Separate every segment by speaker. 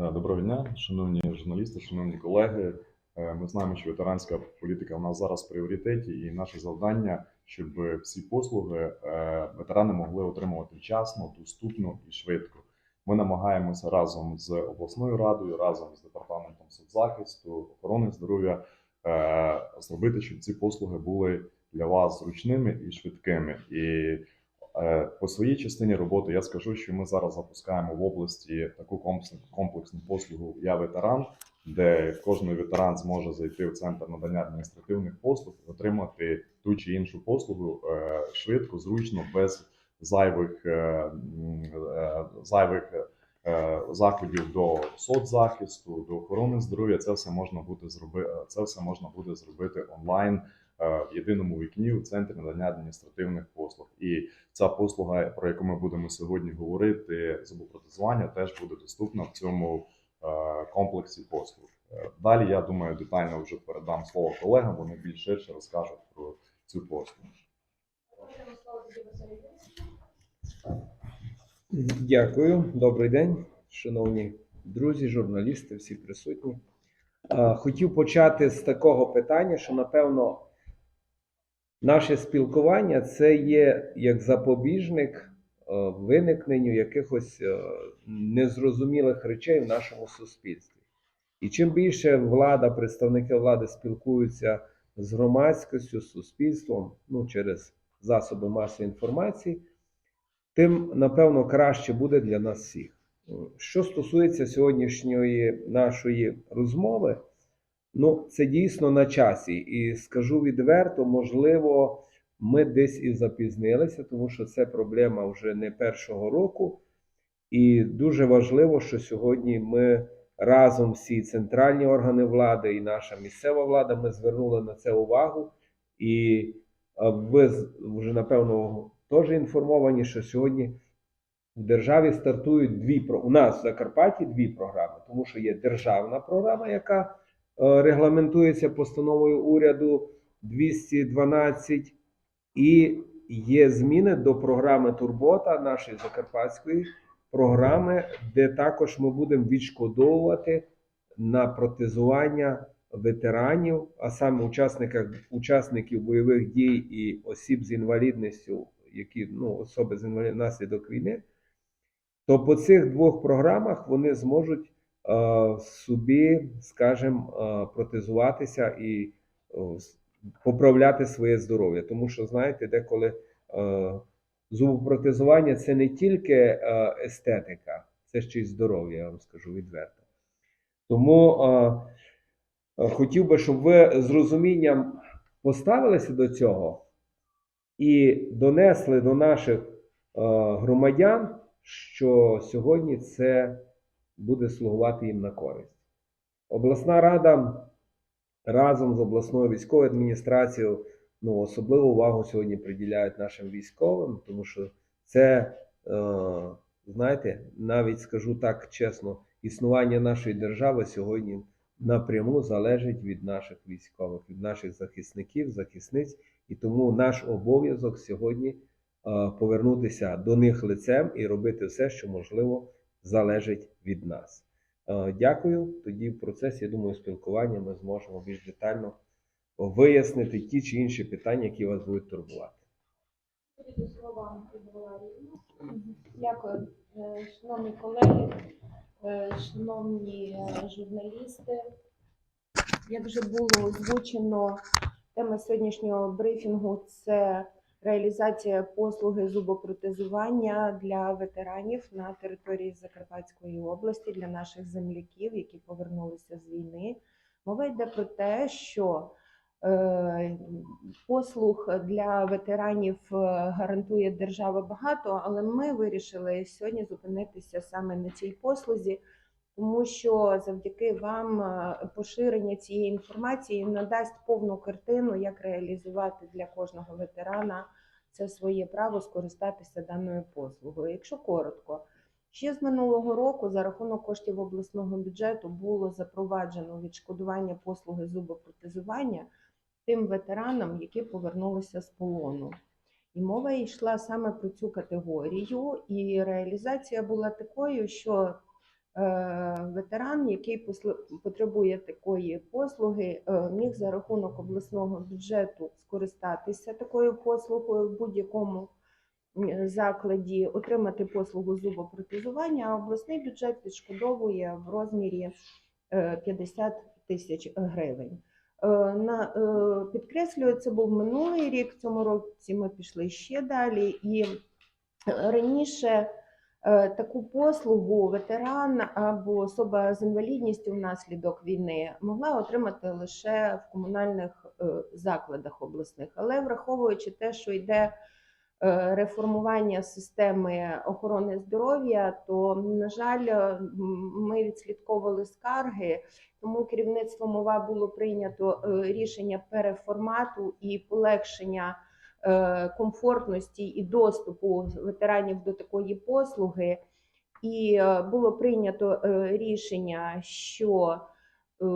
Speaker 1: Да, Доброго дня, шановні журналісти, шановні колеги. Е, Ми знаємо, що ветеранська політика у нас зараз в пріоритеті, і наше завдання, щоб всі послуги е, ветерани могли отримувати вчасно, доступно і швидко. Ми намагаємося разом з обласною радою, разом з департаментом соцзахисту, охорони здоров'я е, зробити, щоб ці послуги були для вас зручними і швидкими. І Е, По своїй частині роботи я скажу, що ми зараз запускаємо в області таку комплексну, послугу Я ветеран, де кожен ветеран зможе зайти в центр надання адміністративних послуг, і отримати ту чи іншу послугу е, швидко, зручно, без зайвих е, е, зайвих е, заходів до соцзахисту, до охорони здоров'я. Це все можна буде зробити. Це все можна буде зробити онлайн е, в єдиному вікні у центрі надання адміністративних послуг. І ця послуга, про яку ми будемо сьогодні говорити, зубопротезування, теж буде доступна в цьому е, комплексі послуг. Е, Далі я думаю, детально вже передам слово колегам. Вони більш ширше розкажуть про цю послугу.
Speaker 2: Дякую, добрий день, шановні друзі, журналісти, всі присутні. Хотів почати з такого питання, що напевно наше спілкування це є як запобіжник е, виникненню якихось е, незрозумілих речей в нашому суспільстві. І чим більше влада, представники влади спілкуються з громадськістю, з суспільством, ну через засоби масової інформації тим, напевно, краще буде для нас всіх. Що стосується сьогоднішньої нашої розмови, ну, це дійсно на часі. І скажу відверто, можливо, ми десь і запізнилися, тому що це проблема вже не першого року. І дуже важливо, що сьогодні ми разом всі центральні органи влади і наша місцева влада ми звернули на це увагу. І ви вже напевно теж інформовані, що сьогодні в державі стартують дві у нас в Закарпатті дві програми, тому що є державна програма, яка е, регламентується постановою уряду 212, і є зміни до програми Турбота нашої закарпатської програми, де також ми будемо відшкодовувати на протезування ветеранів, а саме учасників, учасників бойових дій і осіб з інвалідністю, які ну, особи з інвалід... внаслідок війни, то по цих двох програмах вони зможуть е, собі, скажімо, е, протезуватися і е, поправляти своє здоров'я. Тому що, знаєте, деколи е, зубопротезування це не тільки е, естетика, це ще й здоров'я, я вам скажу відверто. Тому е, е, хотів би, щоб ви з розумінням поставилися до цього і донесли до наших е, громадян, що сьогодні це буде слугувати їм на користь. Обласна рада разом з обласною військовою адміністрацією ну, особливу увагу сьогодні приділяють нашим військовим, тому що це, е, знаєте, навіть скажу так чесно, існування нашої держави сьогодні напряму залежить від наших військових, від наших захисників, захисниць, і тому наш обов'язок сьогодні е, повернутися до них лицем і робити все, що можливо залежить від нас. Е, Дякую. Тоді в процесі, я думаю, спілкування ми зможемо більш детально вияснити ті чи інші питання, які вас будуть турбувати.
Speaker 3: Дякую, Е, шановні колеги, е, шановні журналісти. Як вже було озвучено, тема сьогоднішнього брифінгу це реалізація послуги зубопротезування для ветеранів на території Закарпатської області для наших земляків, які повернулися з війни. Мова йде про те, що Е, Послуг для ветеранів е, гарантує держава багато, але ми вирішили сьогодні зупинитися саме на цій послузі, тому що завдяки вам е, поширення цієї інформації надасть повну картину, як реалізувати для кожного ветерана це своє право скористатися даною послугою. Якщо коротко, ще з минулого року за рахунок коштів обласного бюджету було запроваджено відшкодування послуги зубопротезування тим ветеранам, які повернулися з полону. І мова йшла саме про цю категорію, і реалізація була такою, що ветеран, який потребує такої послуги, е, міг за рахунок обласного бюджету скористатися такою послугою в будь-якому закладі, отримати послугу зубопротезування, а обласний бюджет відшкодовує в розмірі е, 50 тисяч гривень. Е, На, е, підкреслюю, це був минулий рік. В цьому році ми пішли ще далі. І е, раніше е, таку послугу ветеран або особа з інвалідністю внаслідок війни могла отримати лише в комунальних е, закладах обласних. Але враховуючи те, що йде е, реформування системи охорони здоров'я, то на жаль, е, ми відслідковували скарги. Тому керівництвом ОВА було прийнято е, рішення переформату і полегшення е, комфортності і доступу ветеранів до такої послуги. І е, було прийнято е, рішення, що е,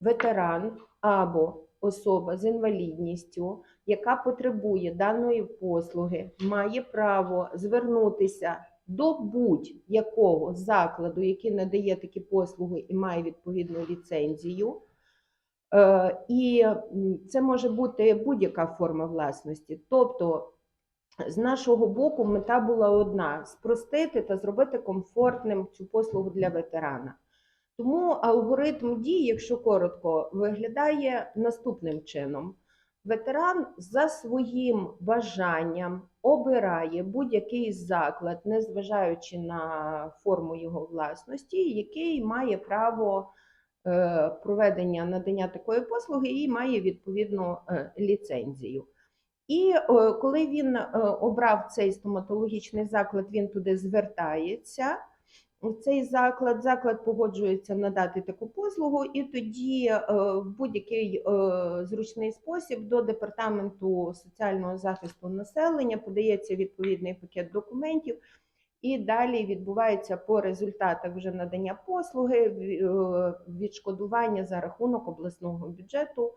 Speaker 3: ветеран або особа з інвалідністю, яка потребує даної послуги, має право звернутися до будь-якого закладу, який надає такі послуги і має відповідну ліцензію. Е, І це може бути будь-яка форма власності. Тобто, з нашого боку, мета була одна: спростити та зробити комфортним цю послугу для ветерана. Тому алгоритм дій, якщо коротко, виглядає наступним чином: ветеран за своїм бажанням обирає будь-який заклад, незважаючи на форму його власності, який має право проведення надання такої послуги і має відповідну е, ліцензію. І е, коли він е, обрав цей стоматологічний заклад, він туди звертається. Цей заклад заклад погоджується надати таку послугу, і тоді е, в будь-який е, зручний спосіб до департаменту соціального захисту населення подається відповідний пакет документів, і далі відбувається по результатах вже надання послуги е, відшкодування за рахунок обласного бюджету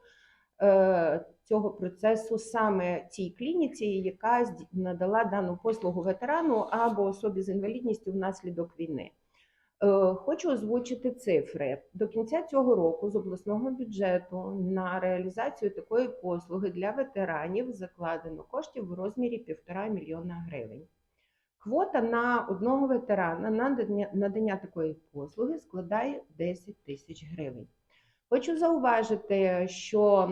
Speaker 3: е, цього процесу саме цій клініці, яка надала дану послугу ветерану або особі з інвалідністю внаслідок війни. Е, Хочу озвучити цифри. До кінця цього року з обласного бюджету на реалізацію такої послуги для ветеранів закладено коштів в розмірі 1,5 мільйона гривень. Квота на одного ветерана на надання, надання такої послуги складає 10 тисяч гривень. Хочу зауважити, що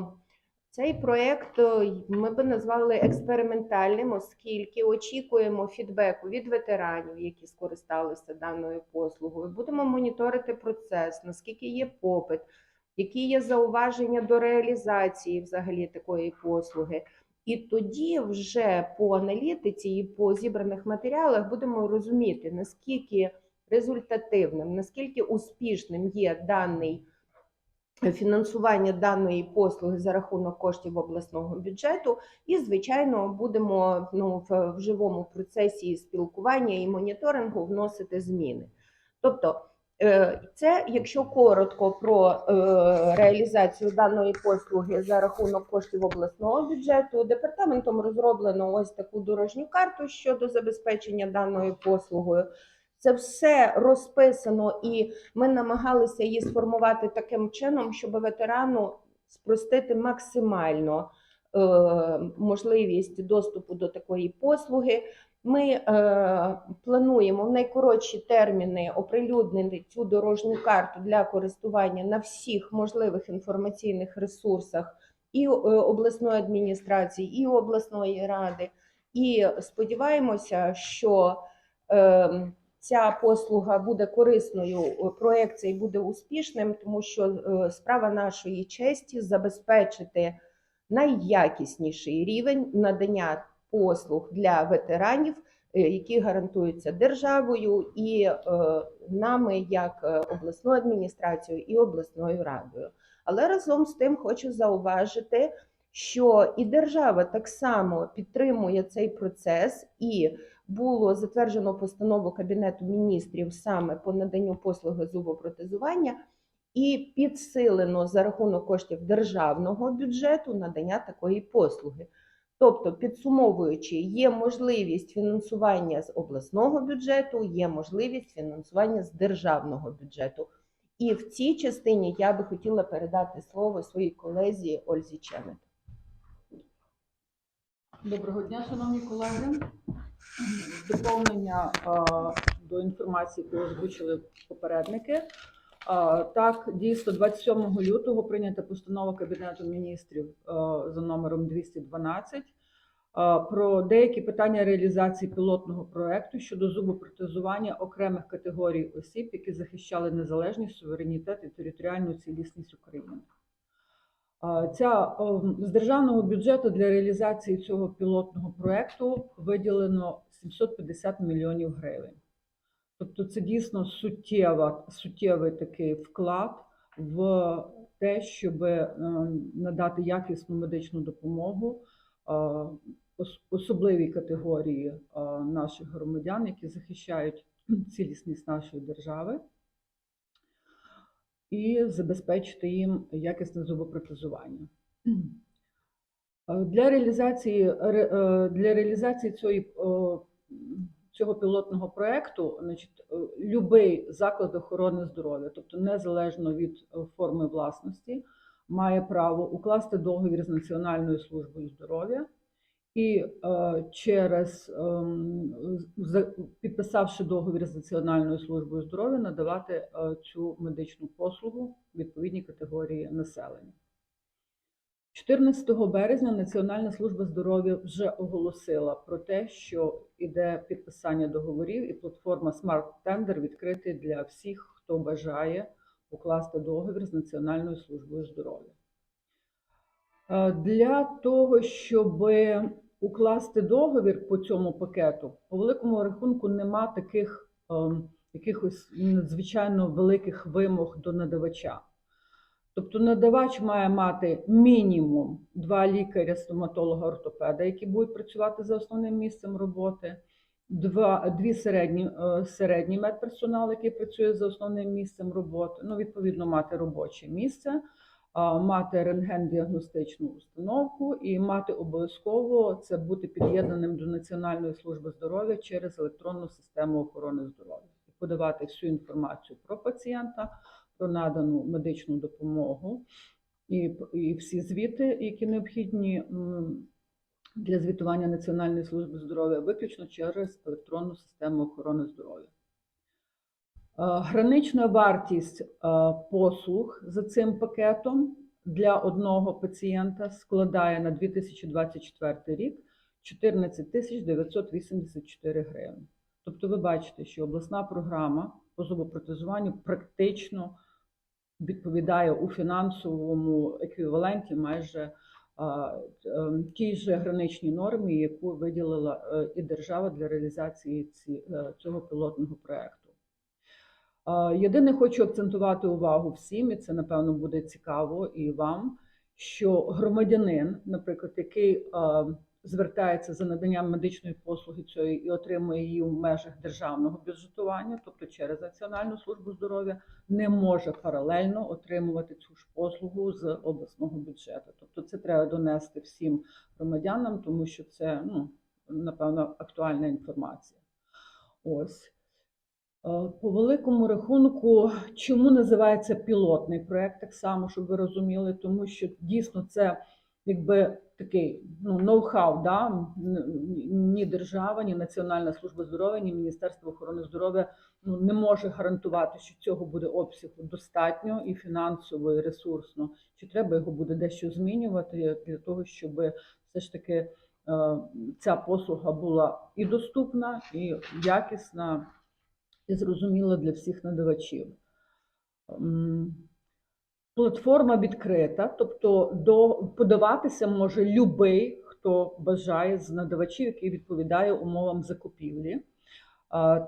Speaker 3: цей проєкт е, ми би назвали експериментальним, оскільки очікуємо фідбеку від ветеранів, які скористалися даною послугою. Будемо моніторити процес, наскільки є попит, які є зауваження до реалізації взагалі такої послуги. І тоді вже по аналітиці і по зібраних матеріалах будемо розуміти, наскільки результативним, наскільки успішним є даний фінансування даної послуги за рахунок коштів обласного бюджету, і звичайно будемо ну, в, живому процесі спілкування і моніторингу вносити зміни. Тобто, це якщо коротко про е, реалізацію даної послуги за рахунок коштів обласного бюджету, департаментом розроблено ось таку дорожню карту щодо забезпечення даною послугою. Це все розписано, і ми намагалися її сформувати таким чином, щоб ветерану спростити максимально е, можливість доступу до такої послуги. Ми е, плануємо в найкоротші терміни оприлюднити цю дорожню карту для користування на всіх можливих інформаційних ресурсах і е, обласної адміністрації, і обласної ради. І сподіваємося, що е, ця послуга буде корисною, е, проект цей буде успішним, тому що е, справа нашої честі забезпечити найякісніший рівень надання послуг для ветеранів, е, які гарантуються державою і е, нами, як е, обласною адміністрацією і обласною радою. Але разом з тим хочу зауважити, що і держава так само підтримує цей процес і було затверджено постанову Кабінету міністрів саме по наданню послуги зубопротезування і підсилено за рахунок коштів державного бюджету надання такої послуги. Тобто, підсумовуючи, є можливість фінансування з обласного бюджету, є можливість фінансування з державного бюджету. І в цій частині я би хотіла передати слово своїй колезі Ользі Чемет.
Speaker 4: Доброго дня, шановні колеги. Доповнення до інформації, яку озвучили попередники. Так, дійсно, 27 лютого прийнята постанова Кабінету міністрів е, за номером 212 е, про деякі питання реалізації пілотного проекту щодо зубопротезування окремих категорій осіб, які захищали незалежність, суверенітет і територіальну цілісність України. Ця з державного бюджету для реалізації цього пілотного проекту виділено 750 мільйонів гривень. Тобто це дійсно суттєва, суттєвий такий вклад в те, щоб надати якісну медичну допомогу е, особливій категорії е, наших громадян, які захищають цілісність нашої держави і забезпечити їм якісне зубопротезування. Е, Для реалізації, е, для реалізації цієї, цього пілотного проекту, значить, е, любий заклад охорони здоров'я, тобто незалежно від е, форми власності, має право укласти договір з Національною службою здоров'я і е, через ем, підписавши договір з Національною службою здоров'я, надавати цю медичну послугу відповідній категорії населення. 14 березня Національна служба здоров'я вже оголосила про те, що іде підписання договорів, і платформа Smart Tender відкрита для всіх, хто бажає укласти договір з Національною службою здоров'я. Е, Для того, щоб укласти договір по цьому пакету, по великому рахунку нема таких ем, якихось надзвичайно великих вимог до надавача. Тобто надавач має мати мінімум два лікаря, стоматолога, ортопеда, які будуть працювати за основним місцем роботи, два, дві середні, е, середній медперсонал, який працює за основним місцем роботи. Ну, відповідно, мати робоче місце, мати рентген-діагностичну установку і мати обов'язково це бути під'єднаним до Національної служби здоров'я через електронну систему охорони здоров'я подавати всю інформацію про пацієнта про надану медичну допомогу і, і всі звіти, які необхідні для звітування Національної служби здоров'я, виключно через електронну систему охорони здоров'я. Гранична вартість послуг за цим пакетом для одного пацієнта складає на 2024 рік 14 тисяч 984 гривень. Тобто ви бачите, що обласна програма по зубопротезуванню практично відповідає у фінансовому еквіваленті майже е, тій же граничній нормі, яку виділила е, і держава для реалізації ці, е, цього пілотного проекту. Єдине, хочу акцентувати увагу всім, і це напевно буде цікаво і вам, що громадянин, наприклад, який звертається за наданням медичної послуги цієї і отримує її в межах державного бюджетування, тобто через Національну службу здоров'я, не може паралельно отримувати цю ж послугу з обласного бюджету. Тобто це треба донести всім громадянам, тому що це ну, напевно актуальна інформація. Ось. Е, По великому рахунку, чому називається пілотний проект, так само, щоб ви розуміли, тому що дійсно це якби такий ну, ноу-хау, да? Ні держава, ні Національна служба здоров'я, ні Міністерство охорони здоров'я ну, не може гарантувати, що цього буде обсягу достатньо і фінансово, і ресурсно. Чи треба його буде дещо змінювати для того, щоб все ж таки е, ця послуга була і доступна, і якісна, і зрозуміла для всіх надавачів. Платформа відкрита, тобто до подаватися може любий, хто бажає з надавачів, який відповідає умовам закупівлі.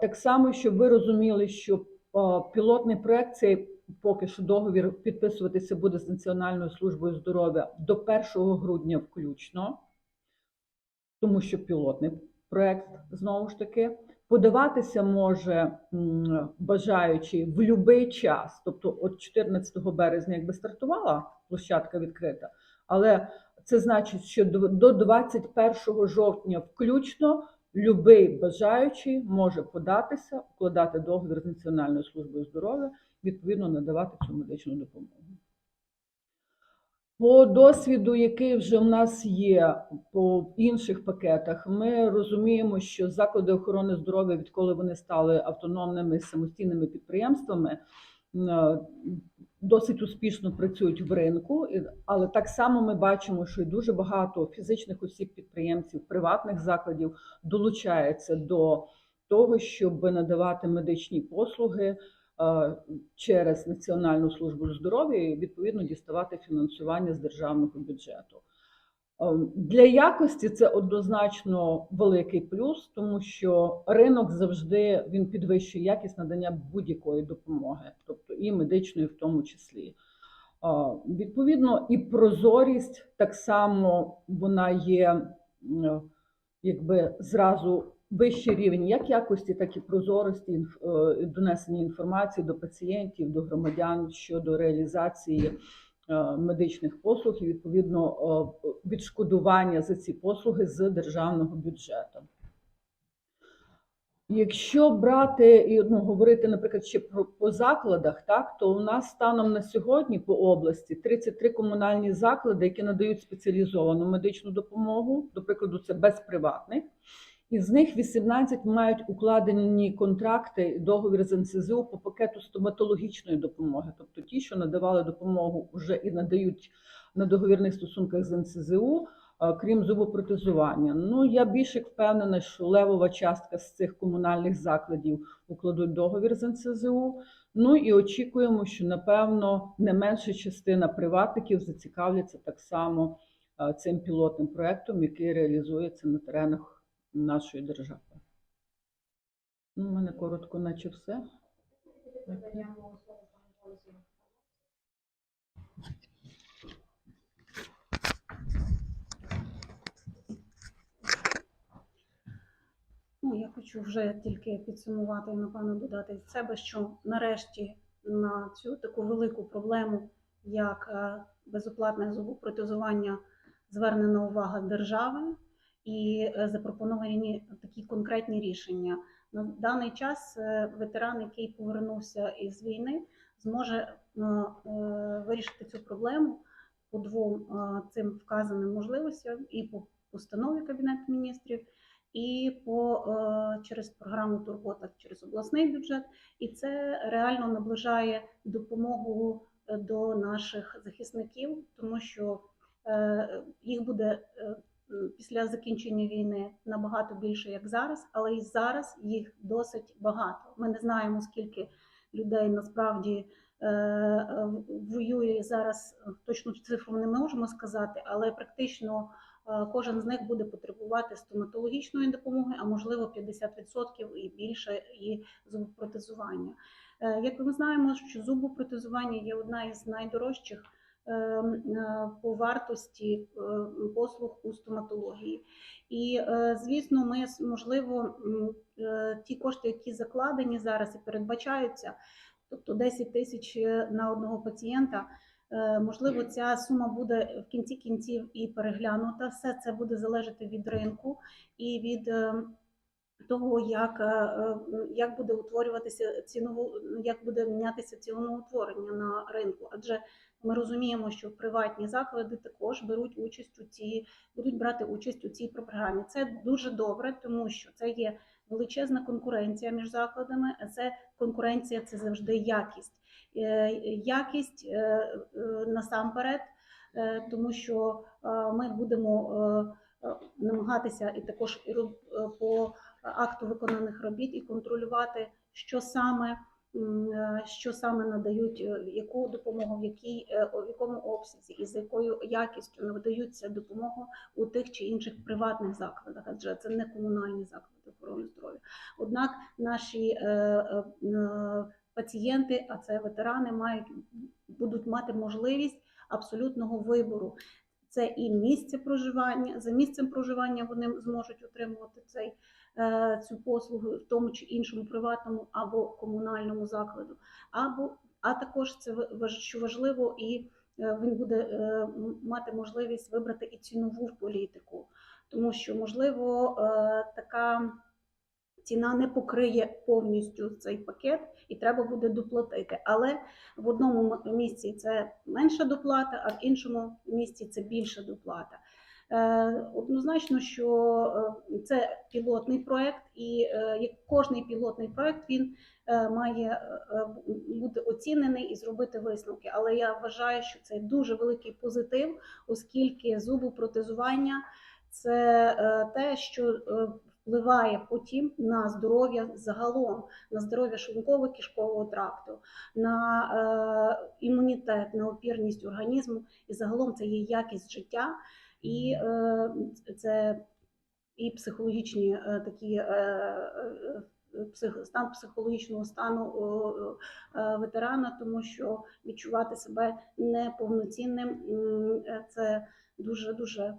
Speaker 4: Так само, щоб ви розуміли, що пілотний проект цей поки що договір підписуватися буде з Національною службою здоров'я до 1 грудня включно, тому що пілотний проект знову ж таки. Подаватися може бажаючий в будь-який час, тобто от 14 березня, якби стартувала площадка відкрита, але Це значить, що до до 21 жовтня включно любий бажаючий може податися, укладати договір з Національною службою здоров'я, відповідно надавати цю медичну допомогу. По досвіду, який вже в нас є по інших пакетах, ми розуміємо, що заклади охорони здоров'я, відколи вони стали автономними самостійними підприємствами, е, досить успішно працюють в ринку, але так само ми бачимо, що і дуже багато фізичних осіб, підприємців, приватних закладів долучається до того, щоб надавати медичні послуги через Національну службу здоров'я і відповідно діставати фінансування з державного бюджету. Ем, Для якості це однозначно великий плюс, тому що ринок завжди він підвищує якість надання будь-якої допомоги, тобто і медичної в тому числі. Відповідно, і прозорість так само вона є якби зразу вищий рівень як якості, так і прозорості е, донесення інформації до пацієнтів, до громадян щодо реалізації е, медичних послуг і відповідно е, відшкодування за ці послуги з державного бюджету. Якщо брати і ну, говорити, наприклад, ще про по закладах, так то у нас станом на сьогодні по області 33 комунальні заклади, які надають спеціалізовану медичну допомогу, до прикладу, це без приватних. Із них 18 мають укладені контракти, договір з НСЗУ по пакету стоматологічної допомоги, тобто ті, що надавали допомогу вже і надають на договірних стосунках з НСЗУ, крім зубопротезування. Ну я більш як впевнена, що левова частка з цих комунальних закладів укладуть договір з НСЗУ. Ну і очікуємо, що напевно не менша частина приватників зацікавляться так само цим пілотним проектом, який реалізується на теренах нашої держави. Ну, у мене коротко, наче все.
Speaker 5: Ну, я хочу вже тільки підсумувати і напевно додати від себе, що нарешті на цю таку велику проблему, як е, безоплатне зубопротезування, звернена увага держави і е, запропоновані такі конкретні рішення. На даний час е, ветеран, який повернувся із війни, зможе е, вирішити цю проблему по двом цим вказаним можливостям і по постанові Кабінету міністрів і по через програму Турбота через обласний бюджет, і це реально наближає допомогу до наших захисників, тому що їх буде після закінчення війни набагато більше, як зараз, але і зараз їх досить багато. Ми не знаємо скільки людей насправді. е, е, Воює зараз е, точну цифру не можемо сказати, але практично Кожен з них буде потребувати стоматологічної допомоги, а можливо 50% і більше і зубопротезування. Як ми знаємо, що зубопротезування є одна із найдорожчих по вартості е, послуг у стоматології. І, е, звісно, ми можливо е, ті кошти, які закладені зараз і передбачаються, тобто 10 тисяч на одного пацієнта. Е, Можливо, ця сума буде в кінці кінців і переглянута. Все це буде залежати від ринку і від е, того, як, е, е, як буде утворюватися ціново, як буде мінятися ціноутворення на ринку. Адже ми розуміємо, що приватні заклади також беруть участь у цій, будуть брати участь у цій програмі. Це дуже добре, тому що це є величезна конкуренція між закладами. А це конкуренція це завжди якість. Е, якість е, е, насамперед, тому що ми будемо намагатися і також по акту виконаних робіт і контролювати, що саме. Е, Що саме надають, е, яку допомогу, в якій е, у якому обсязі і з якою якістю надаються допомогу у тих чи інших приватних закладах, адже це не комунальні заклади охорони здоров'я. Однак наші пацієнти, а це ветерани, мають будуть мати можливість абсолютного вибору. Це і місце проживання. За місцем проживання вони зможуть отримувати цей, цю послугу в тому чи іншому приватному або комунальному закладу. Або, а також це що важливо, і е, він буде е, мати можливість вибрати і цінову політику, тому що можливо е, така ціна не покриє повністю цей пакет, і треба буде доплатити. Але в одному місці це менша доплата, а в іншому місці це більша доплата. Е, Однозначно, що е, це пілотний проект, і е, кожний пілотний проект він має бути оцінений і зробити висновки. Але я вважаю, що це дуже великий позитив, оскільки зубопротезування це те, що впливає потім на здоров'я загалом, на здоров'я шлунково-кишкового тракту, на е, імунітет, на опірність організму, і загалом це є якість життя, і е, це і психологічні е, такі. Е, Стан психологічного стану ветерана, тому що відчувати себе неповноцінним це дуже дуже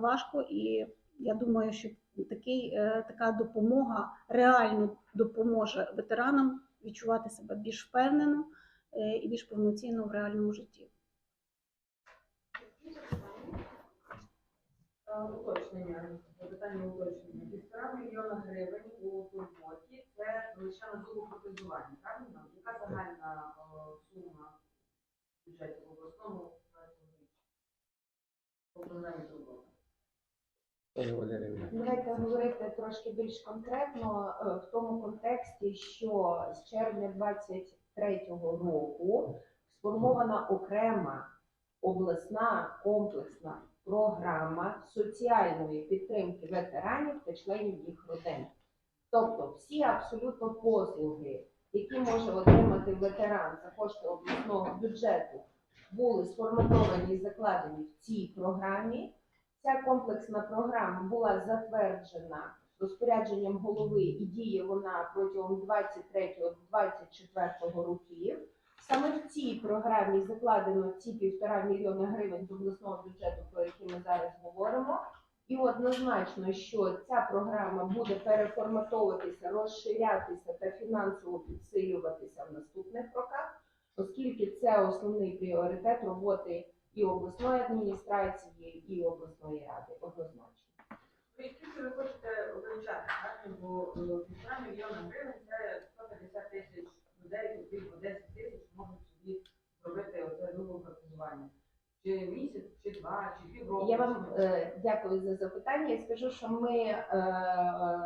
Speaker 5: важко. І я думаю, що такий, така допомога реально допоможе ветеранам відчувати себе більш впевнено і більш повноцінно в реальному житті.
Speaker 6: Е, Уточнення, питання уточнення. Півтора мільйона гривень у турботі це лише на зубопротезування, правильно? Яка загальна е, сума бюджету в обласному? По програмі турбота?
Speaker 3: Давайте говорити трошки більш конкретно е, в тому контексті, що з червня 23-го року сформована окрема обласна комплексна програма соціальної підтримки ветеранів та членів їх родин. Тобто всі абсолютно послуги, які може отримати ветеран за кошти обласного бюджету, були сформатовані і закладені в цій програмі. Ця комплексна програма була затверджена розпорядженням голови і діє вона протягом 23-24 років. Саме в цій програмі закладено ці півтора мільйона гривень з обласного бюджету, про які ми зараз говоримо. І однозначно, що ця програма буде переформатовуватися, розширятися та фінансово підсилюватися в наступних роках, оскільки це основний пріоритет роботи і обласної адміністрації, і обласної ради. Однозначно.
Speaker 6: Скільки ви хочете вивчати. Бо е, півтора мільйона гривень це 150 тисяч людей, тут тільки 10 тисяч можуть собі зробити оце зубопротезування. Чи місяць, чи два, чи півроку.
Speaker 3: Я вам е, дякую за запитання. Я скажу, що ми е,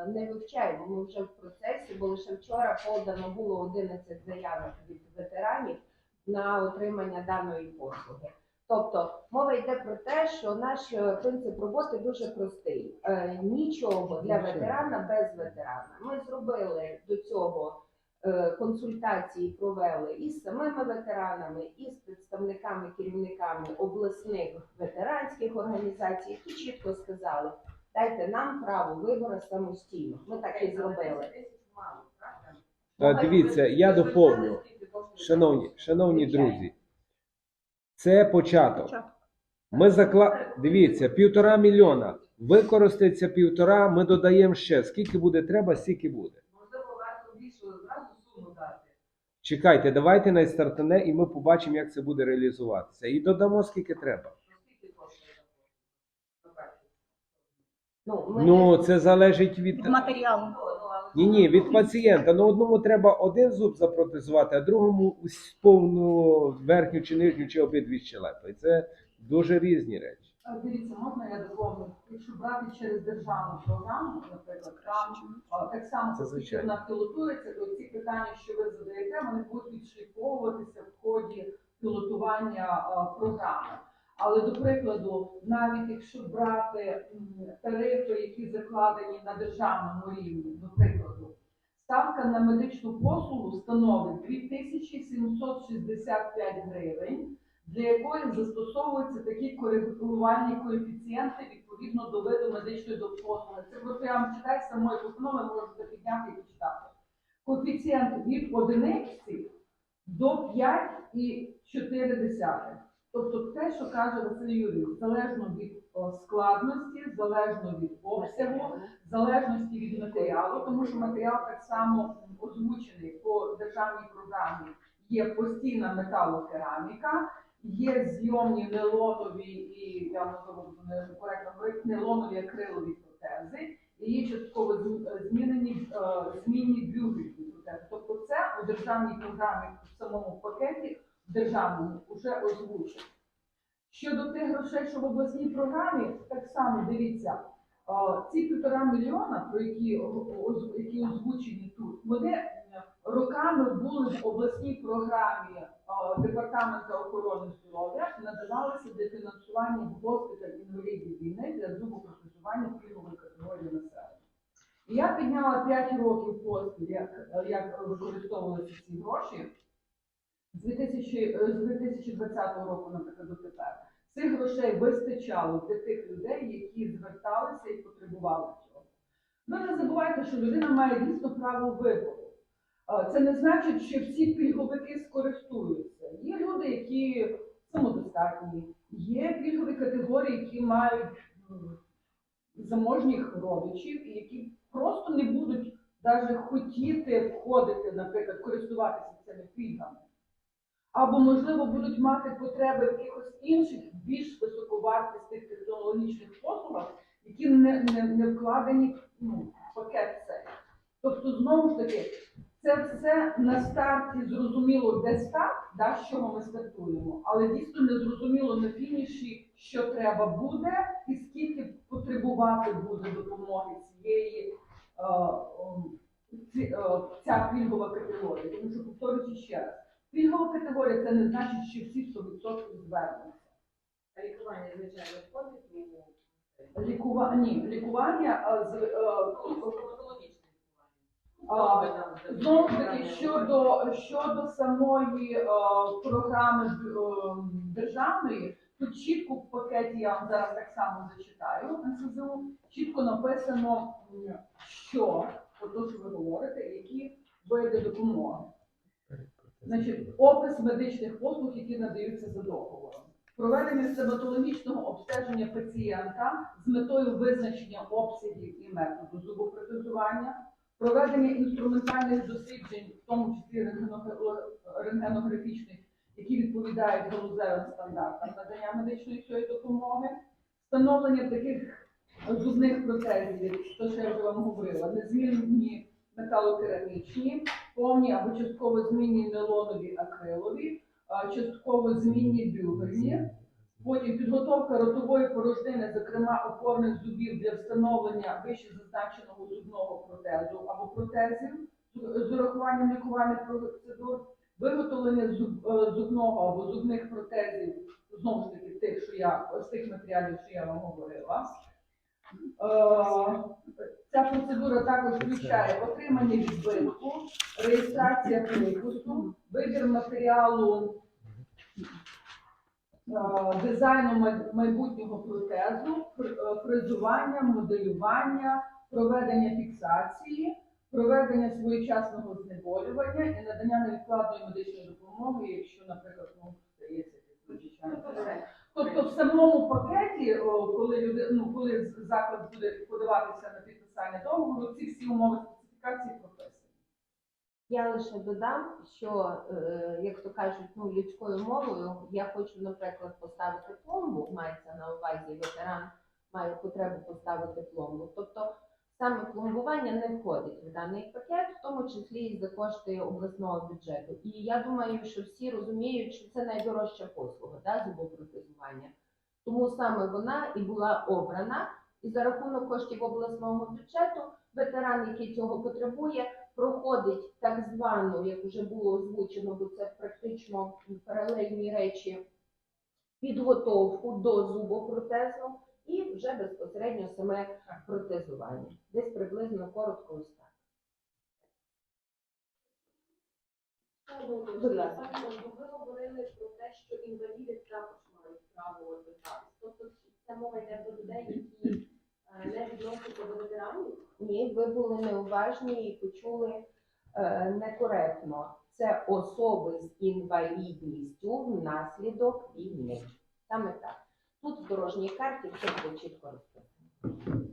Speaker 3: не вивчаємо. Ми вже в процесі, бо лише вчора подано було 11 заявок від ветеранів на отримання даної послуги. Тобто мова йде про те, що наш е, принцип роботи дуже простий: е, нічого для ветерана без ветерана. Ми зробили до цього консультації, провели із самими ветеранами, і з представниками керівниками обласних ветеранських організацій, які чітко сказали: дайте нам право вибору самостійно. Ми так і зробили.
Speaker 2: Та дивіться, я доповню. Шановні, шановні друзі, це початок.
Speaker 5: Початок.
Speaker 2: Ми закла... Дивіться, півтора мільйона. Використається півтора, ми додаємо ще. Скільки буде треба, стільки буде.
Speaker 6: Можливо, варто більше зразу суму дати.
Speaker 2: Чекайте, давайте найстартане і ми побачимо, як це буде реалізуватися. І додамо скільки треба.
Speaker 3: Ну, ми
Speaker 2: Ну, це залежить від.
Speaker 5: Від матеріалу.
Speaker 2: Ні, ні, від пацієнта. Ну, одному треба один зуб запротезувати, а другому ось повну верхню чи нижню, чи обидві щелепи. Це дуже різні речі.
Speaker 4: А, Дивіться, можна я доповню? Якщо брати через державну програму, наприклад, там так само, вона пілотується, то ці питання, що ви задаєте, вони будуть відшліфовуватися в ході пілотування програми. Але до прикладу, навіть якщо брати тарифи, які закладені на державному рівні, до прикладу, ставка на медичну послугу становить 2765 гривень для якої застосовуються такі коригувальні коефіцієнти відповідно до виду медичної допомоги. Це я вам читаю самої постанови, можете підняти і почитати. Коефіцієнт від одиниці до 5,4. Тобто те, що каже Василь Юрійович, залежно від о, складності, залежно від обсягу, залежності від матеріалу, тому що матеріал так само озвучений по державній програмі. Є постійна металокераміка, є зйомні нейлонові і я можливо коректно говорити, нейлонові акрилові протези, і є частково змінені е, змінні бюгельні протези. Тобто це у державній програмі в самому пакеті державному вже озвучено. Щодо тих грошей, що в обласній програмі, так само дивіться, е, ці півтора мільйона, про які, які озвучені тут, вони е, роками були в обласній програмі е, департаменту охорони здоров'я і надавалися для фінансування в госпіталь інвалідів війни для зубопротезування пільгової категорії населення. І я підняла 5 років поспіль, як, як використовувалися ці гроші з 2000, е, 2020 року, наприклад, до тепер. Цих грошей вистачало для тих людей, які зверталися і потребували цього. Ви не забувайте, що людина має дійсно право вибору. Це не значить, що всі пільговики скористуються. Є люди, які самодостатні, є пільгові категорії, які мають м, заможніх родичів, і які просто не будуть навіть хотіти входити, наприклад, користуватися цими пільгами. Або, можливо, будуть мати потреби в якихось інших більш високовартісних технологічних послугах, які не, не, не вкладені ну, в пакет цей. Тобто, знову ж таки, це все на старті зрозуміло, де старт, да, з чого ми стартуємо, але дійсно не зрозуміло на фініші, що треба буде і скільки потребувати буде допомоги цієї е, ці, е, ця пільгова категорія. Тому що повторюся ще раз, пільгова категорія це не значить, що всі 100% звернуться.
Speaker 7: А лікування, звичайно, входить
Speaker 4: Лікува... Ні, лікування е, з е,
Speaker 7: стоматологічне
Speaker 4: Знову ж таки, щодо, щодо самої е, програми е, державної, тут чітко в пакеті, я вам зараз так само зачитаю НСЗУ, чітко написано, що, от то, що ви говорите, які види допомоги. Значить, опис медичних послуг, які надаються за договором. Проведення стоматологічного обстеження пацієнта з метою визначення обсягів і методу зубопротезування, проведення інструментальних досліджень, в тому числі рентгено- рентгенографічних, які відповідають галузевим стандартам надання медичної цієї допомоги, встановлення таких зубних протезів, що я вже вам говорила, незмінні металокерамічні, повні або частково змінні нейлонові акрилові, частково змінні бюгельні. Потім підготовка ротової порожнини, зокрема опорних зубів для встановлення вище зазначеного зубного протезу або протезів з- урахуванням лікувальних процедур, виготовлення зуб, е, зубного або зубних протезів, знову ж таки, тих, що я з тих матеріалів, що я вам говорила. Е, Ця процедура також включає отримання відбитку, реєстрація припуску, вибір матеріалу дизайну майбутнього протезу, е, фрезування, моделювання, проведення фіксації, проведення своєчасного знеболювання і надання невідкладної медичної допомоги, якщо, наприклад, ну, стається якесь. Тобто в самому пакеті, коли люди, ну коли заклад буде подаватися на підписання договору, ці всі умови специфікації.
Speaker 3: Я лише додам, що, е, як то кажуть, ну, людською мовою, я хочу, наприклад, поставити пломбу, мається на увазі ветеран має потребу поставити пломбу. Тобто саме пломбування не входить в даний пакет, в тому числі і за кошти обласного бюджету. І я думаю, що всі розуміють, що це найдорожча послуга да, зубопротезування. Тому саме вона і була обрана. І за рахунок коштів обласного бюджету ветеран, який цього потребує, проходить так звану, як вже було озвучено, бо це практично паралельні речі, підготовку до зубопротезу і вже безпосередньо саме протезування. Десь приблизно коротко ось так.
Speaker 6: Ви говорили про те, що інваліди також мають право звертатись. Тобто це мова йде про людей, які е, не відносяться до ветеранів.
Speaker 3: Ні, ви були неуважні і почули е, некоректно. Це особи з інвалідністю внаслідок війни. Саме так. Тут в дорожній карті все буде чітко розписано.